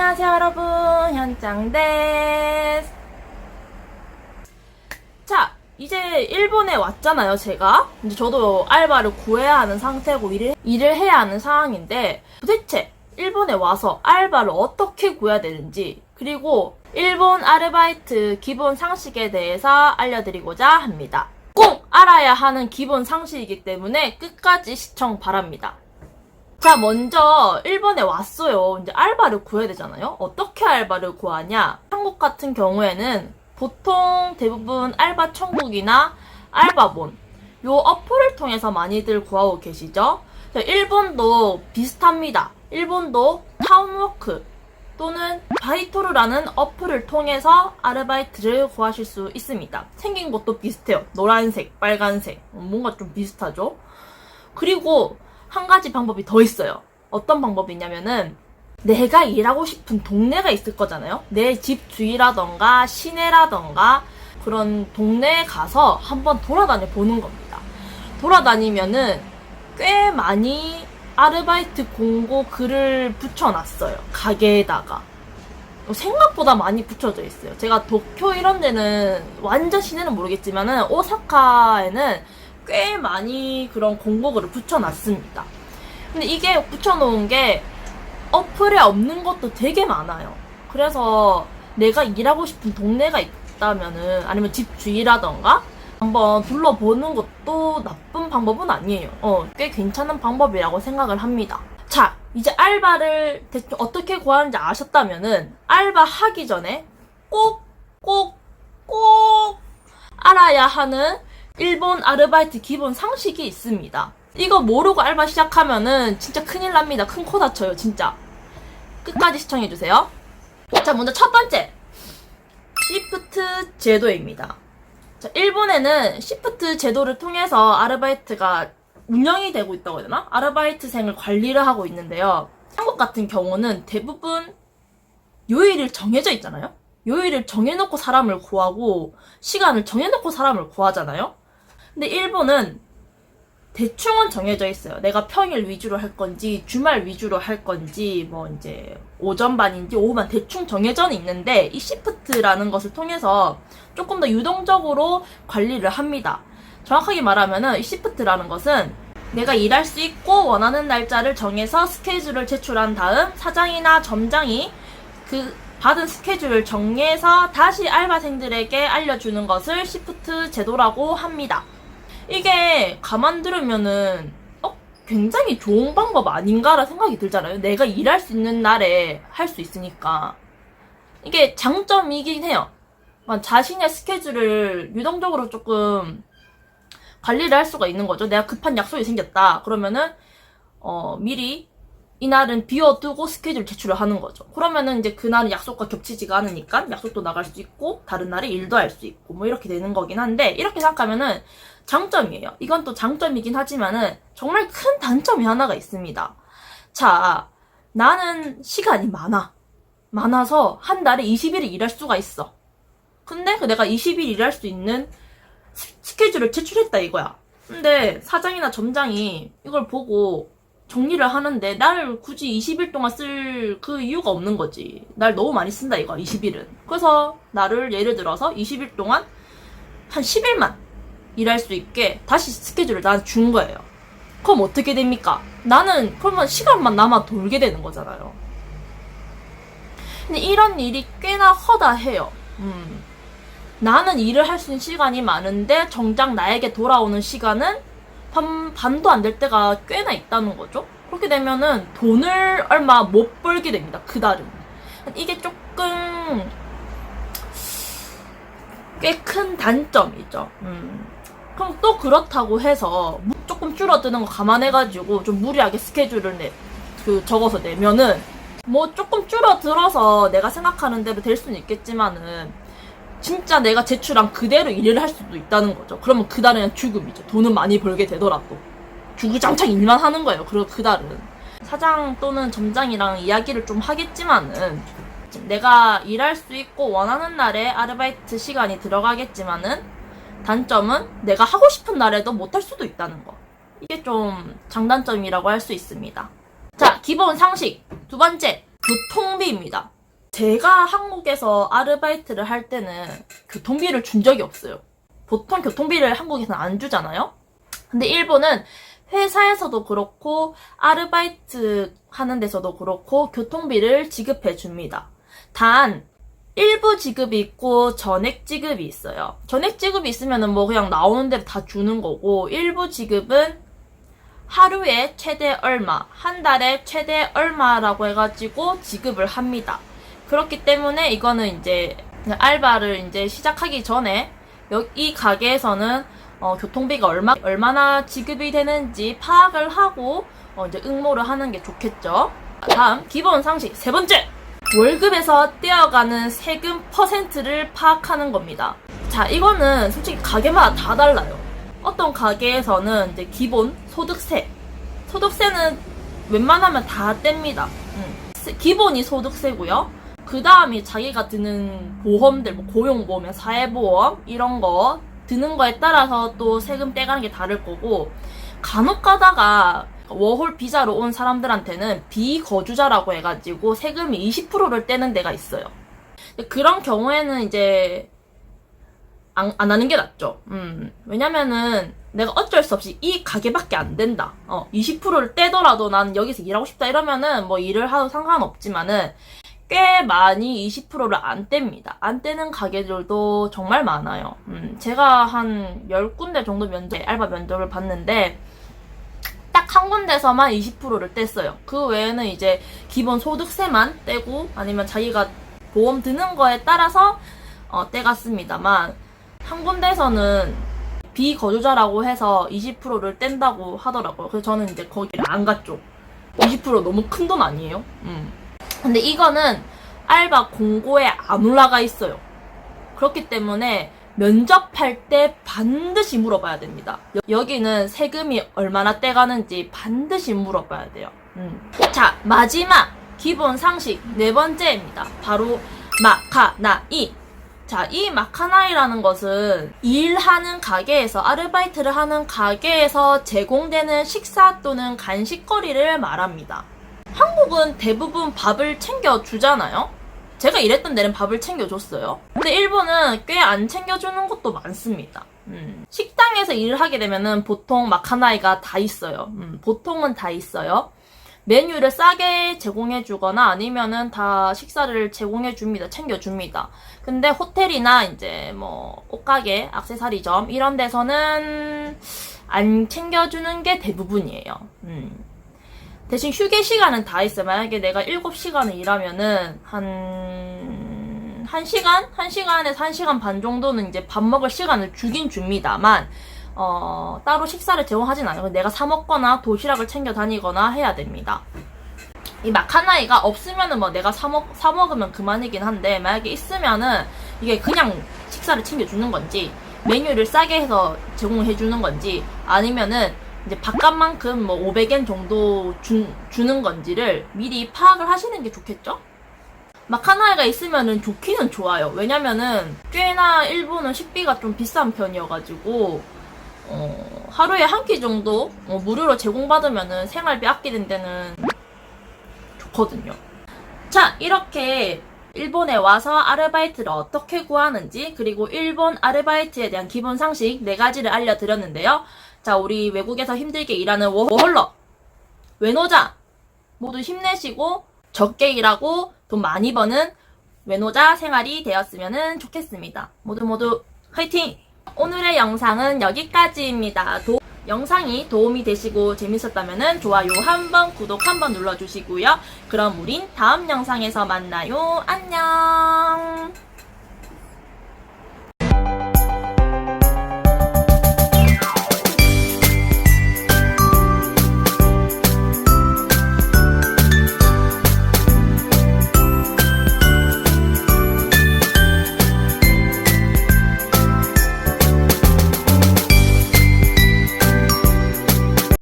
안녕하세요 여러분. 현장데스. 자 이제 일본에 왔잖아요 제가. 이제 저도 알바를 구해야 하는 상태고 일을, 일을 해야 하는 상황인데 도대체 일본에 와서 알바를 어떻게 구해야 되는지 그리고 일본 아르바이트 기본 상식에 대해서 알려드리고자 합니다. 꼭 알아야 하는 기본 상식이기 때문에 끝까지 시청 바랍니다 자, 먼저 일본에 왔어요. 이제 알바를 구해야 되잖아요. 어떻게 알바를 구하냐? 한국 같은 경우에는 보통 대부분 알바 천국이나 알바본 요 어플을 통해서 많이들 구하고 계시죠. 자, 일본도 비슷합니다. 일본도 타운워크 또는 바이토르라는 어플을 통해서 아르바이트를 구하실 수 있습니다. 생긴 것도 비슷해요. 노란색, 빨간색. 뭔가 좀 비슷하죠? 그리고 한 가지 방법이 더 있어요. 어떤 방법이 있냐면은 내가 일하고 싶은 동네가 있을 거잖아요. 내 집 주위라던가 시내라던가 그런 동네에 가서 한번 돌아다녀 보는 겁니다. 돌아다니면은 꽤 많이 아르바이트 공고 글을 붙여놨어요. 가게에다가. 생각보다 많이 붙여져 있어요. 제가 도쿄 이런 데는 완전 시내는 모르겠지만은 오사카에는 꽤 많이 그런 공고글을 붙여놨습니다. 근데 이게 붙여놓은 게 어플에 없는 것도 되게 많아요. 그래서 내가 일하고 싶은 동네가 있다면은 아니면 집 주위라던가 한번 둘러보는 것도 나쁜 방법은 아니에요. 어, 꽤 괜찮은 방법이라고 생각을 합니다. 자, 이제 알바를 대충 어떻게 구하는지 아셨다면은 알바 하기 전에 꼭, 꼭, 꼭 알아야 하는 일본 아르바이트 기본 상식이 있습니다. 이거 모르고 알바 시작하면은 진짜 큰일 납니다. 큰 코 다쳐요, 진짜. 끝까지 시청해주세요. 자, 먼저 첫 번째. 시프트 제도입니다. 자, 일본에는 시프트 제도를 통해서 아르바이트가 운영이 되고 있다고 해야 되나? 아르바이트생을 관리를 하고 있는데요. 한국 같은 경우는 대부분 요일을 정해져 있잖아요? 요일을 정해놓고 사람을 구하고 시간을 정해놓고 사람을 구하잖아요? 근데 일본은 대충은 정해져 있어요. 내가 평일 위주로 할 건지, 주말 위주로 할 건지, 뭐 이제 오전반인지 오후반 대충 정해져는 있는데, 이 시프트라는 것을 통해서 조금 더 유동적으로 관리를 합니다. 정확하게 말하면은 이 시프트라는 것은 내가 일할 수 있고 원하는 날짜를 정해서 스케줄을 제출한 다음 사장이나 점장이 그 받은 스케줄을 정리해서 다시 알바생들에게 알려주는 것을 시프트 제도라고 합니다. 이게 가만 들으면은 어 굉장히 좋은 방법 아닌가라 생각이 들잖아요. 내가 일할 수 있는 날에 할 수 있으니까 이게 장점이긴 해요. 자신의 스케줄을 유동적으로 조금 관리를 할 수가 있는 거죠. 내가 급한 약속이 생겼다. 그러면은 어 미리 이날은 비워두고 스케줄 제출을 하는 거죠. 그러면은 이제 그날은 약속과 겹치지가 않으니까 약속도 나갈 수 있고 다른 날에 일도 할 수 있고 뭐 이렇게 되는 거긴 한데 이렇게 생각하면은 장점이에요. 이건 또 장점이긴 하지만은 정말 큰 단점이 하나가 있습니다. 자, 나는 시간이 많아. 많아서 한 달에 20일을 일할 수가 있어. 근데 그 내가 20일 일할 수 있는 스- 스케줄을 제출했다 이거야. 근데 사장이나 점장이 이걸 보고 정리를 하는데 날 굳이 20일 동안 쓸 그 이유가 없는 거지. 날 너무 많이 쓴다 이거 20일은. 그래서 나를 예를 들어서 20일 동안 한 10일만 일할 수 있게 다시 스케줄을 나한테 준 거예요. 그럼 어떻게 됩니까? 나는 그러면 시간만 남아 돌게 되는 거잖아요. 근데 이런 일이 꽤나 허다해요. 음. 나는 일을 할 수 있는 시간이 많은데 정작 나에게 돌아오는 시간은 반, 반도 안 될 때가 꽤나 있다는 거죠. 그렇게 되면은 돈을 얼마 못 벌게 됩니다. 그달은. 이게 조금 꽤 큰 단점이죠. 음. 그럼 또 그렇다고 해서 무- 조금 줄어드는 거 감안해가지고 좀 무리하게 스케줄을 내, 그 적어서 내면은 뭐 조금 줄어들어서 내가 생각하는 대로 될 수는 있겠지만은 진짜 내가 제출한 그대로 일을 할 수도 있다는 거죠. 그러면 그달은 죽음이죠. 돈은 많이 벌게 되더라도. 주구장창 일만 하는 거예요. 그리고 그달은. 사장 또는 점장이랑 이야기를 좀 하겠지만은, 내가 일할 수 있고 원하는 날에 아르바이트 시간이 들어가겠지만은, 단점은 내가 하고 싶은 날에도 못할 수도 있다는 거. 이게 좀 장단점이라고 할 수 있습니다. 자, 기본 상식. 두 번째. 교통비입니다. 제가 한국에서 아르바이트를 할 때는 교통비를 준 적이 없어요. 보통 교통비를 한국에서는 안 주잖아요? 근데 일본은 회사에서도 그렇고 아르바이트 하는 데서도 그렇고 교통비를 지급해 줍니다. 단 일부 지급이 있고 전액 지급이 있어요. 전액 지급이 있으면은 뭐 그냥 나오는 대로 다 주는 거고 일부 지급은 하루에 최대 얼마, 한 달에 최대 얼마라고 해가지고 지급을 합니다. 그렇기 때문에 이거는 이제 알바를 이제 시작하기 전에 여- 이 가게에서는 어, 교통비가 얼마 얼마나 지급이 되는지 파악을 하고 어, 이제 응모를 하는 게 좋겠죠. 다음 기본 상식 세 번째 월급에서 떼어가는 세금 퍼센트를 파악하는 겁니다. 자 이거는 솔직히 가게마다 다 달라요. 어떤 가게에서는 이제 기본 소득세 소득세는 웬만하면 다 뗍니다. 음. 세- 기본이 소득세고요. 그 다음이 자기가 드는 보험들, 뭐 고용보험, 사회보험 이런 거 드는 거에 따라서 또 세금 떼가는 게 다를 거고 간혹 가다가 워홀 비자로 온 사람들한테는 비거주자라고 해가지고 세금이 20%를 떼는 데가 있어요. 그런 경우에는 이제 안, 안 하는 게 낫죠. 음. 왜냐면은 내가 어쩔 수 없이 이 가게밖에 안 된다. 어, 20%를 떼더라도 나는 여기서 일하고 싶다 이러면은 뭐 일을 하도 상관없지만은 꽤 많이 20%를 안 뗍니다. 안 떼는 가게들도 정말 많아요. 음, 제가 한 10군데 정도 면접, 알바 면접을 봤는데 딱 한 군데서만 20%를 뗐어요. 그 외에는 이제 기본 소득세만 떼고 아니면 자기가 보험 드는 거에 따라서 어, 떼갔습니다만 한 군데서는 비거주자라고 해서 20%를 뗀다고 하더라고요. 그래서 저는 이제 거기를 안 갔죠. 20% 너무 큰 돈 아니에요? 음. 근데 이거는 알바 공고에 안 올라가 있어요. 그렇기 때문에 면접할 때 반드시 물어봐야 됩니다. 여, 기는 세금이 얼마나 떼가는지 반드시 물어봐야 돼요. 음. 자, 마지막 기본 상식 네 번째입니다. 바로 마카나이. 자, 이 마카나이라는 것은 일하는 가게에서 아르바이트를 하는 가게에서 제공되는 식사 또는 간식거리를 말합니다. 한국은 대부분 밥을 챙겨 주잖아요? 제가 일했던 데는 밥을 챙겨줬어요. 근데 일본은 꽤 안 챙겨주는 것도 많습니다. 음. 식당에서 일을 하게 되면은 보통 마카나이가 다 있어요. 음, 보통은 다 있어요. 메뉴를 싸게 제공해주거나 아니면은 다 식사를 제공해줍니다. 챙겨줍니다. 근데 호텔이나 이제 뭐 옷가게, 악세사리점 이런 데서는 안 챙겨주는 게 대부분이에요. 음. 대신 휴게 시간은 다 있어요. 만약에 내가 7시간을 일하면은 한 1시간? 1시간에서 1시간 반 정도는 이제 밥 먹을 시간을 주긴 줍니다만 어, 따로 식사를 제공하진 않아요. 내가 사 먹거나 도시락을 챙겨 다니거나 해야 됩니다. 이 마카나이가 없으면은 뭐 내가 사, 먹, 사 먹으면 그만이긴 한데 만약에 있으면은 이게 그냥 식사를 챙겨주는 건지 메뉴를 싸게 해서 제공해 주는 건지 아니면은 이제 밥값만큼 뭐 500엔 정도 주, 주는 건지를 미리 파악을 하시는 게 좋겠죠? 마카나이가 있으면은 좋기는 좋아요. 왜냐면은 꽤나 일본은 식비가 좀 비싼 편이어가지고 어, 하루에 한 끼 정도 어, 무료로 제공받으면은 생활비 아끼는 데는 좋거든요. 자, 이렇게 일본에 와서 아르바이트를 어떻게 구하는지, 그리고 일본 아르바이트에 대한 기본 상식 네 가지를 알려드렸는데요. 자, 우리 외국에서 힘들게 일하는 워홀러, 외노자, 모두 힘내시고, 적게 일하고, 돈 많이 버는 외노자 생활이 되었으면 좋겠습니다. 모두 모두 화이팅! 오늘의 영상은 여기까지입니다. 도- 영상이 도움이 되시고 재밌었다면 좋아요 한번 구독 한번 눌러주시고요. 그럼 우린 다음 영상에서 만나요. 안녕!